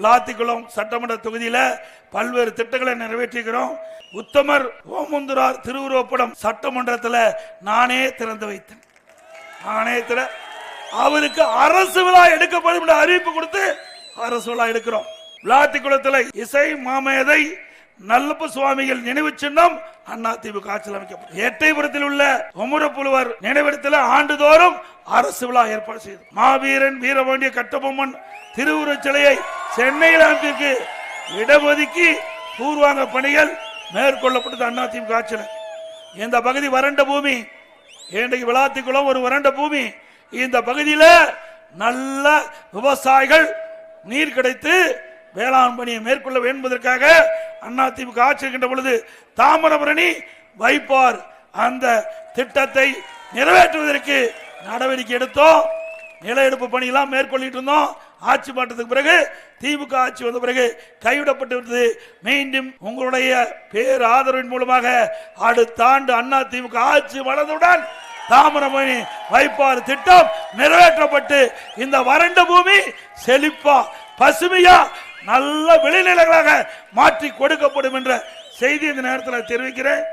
விளாத்திக்குளம் சட்டமன்ற தொகுதியில பல்வேறு திட்டங்களை நிறைவேற்றிக்கிறோம் உத்தமர் ஓமுந்துரார் திருவுருவப்படம் சட்டமன்றத்தில் நானே திறந்து வைத்தேன். நானே திற அவருக்கு அரசு விழா எடுக்கப்படும் என்ற அறிவிப்பு கொடுத்து அரசு விழா எடுக்கிறோம். விளாத்திக்குளத்தில் இசை மாமேதை நல்லப்ப சுவாமிகள் நினைவு சின்னம் அண்ணா திமுக ஆட்சியில் அமைக்கப்படும். எட்டைபுரத்தில் உள்ள ஒமுரப்புலுவர் நினைவிடத்தில் ஆண்டுதோறும் அரசு விழா ஏற்பாடு செய்து. மாவீரன் வீரபாண்டிய கட்டபொம்மன் திருவுருவச் சிலையை சென்னையில் அமைப்பிற்கு இடஒதுக்கி பூர்வாங்க பணிகள் மேற்கொள்ளப்பட்டது அண்ணா திமுக ஆட்சியில். இந்த பகுதி வறண்ட பூமி. இன்றைக்கு விளாத்திக்குளம் ஒரு வறண்ட பூமி. இந்த பகுதியில் நல்ல விவசாயிகள் நீர் கிடைத்து வேளாண் பணியை மேற்கொள்ள வேண்டும் என்பதற்காக அதிமுக ஆட்சி இருக்கின்ற பொழுது தாமிரபரணி வைப்பார். அந்த திட்டத்தை நிறைவேற்றுவதற்கு நடவடிக்கை எடுத்தோம். நில எடுப்பு பணியெல்லாம் மேற்கொள்ளிட்டு இருந்தோம். ஆட்சி மாற்றத்துக்கு பிறகு திமுக ஆட்சி வந்த பிறகு கைவிடப்பட்டு விட்டது மீண்டும் உங்களுடைய பேர் ஆதரவின் மூலமாக அடுத்த ஆண்டு அண்ணா திமுக ஆட்சி வளர்ந்தவுடன் தாமிரபரணி வைப்பாறு திட்டம் நிறைவேற்றப்பட்டு இந்த வறண்ட பூமி செழிப்பா பசுமையா நல்ல விளைநிலங்களாக மாற்றி கொடுக்கப்படும் என்ற செய்தி இந்த நேரத்தில் தெரிவிக்கிறேன்.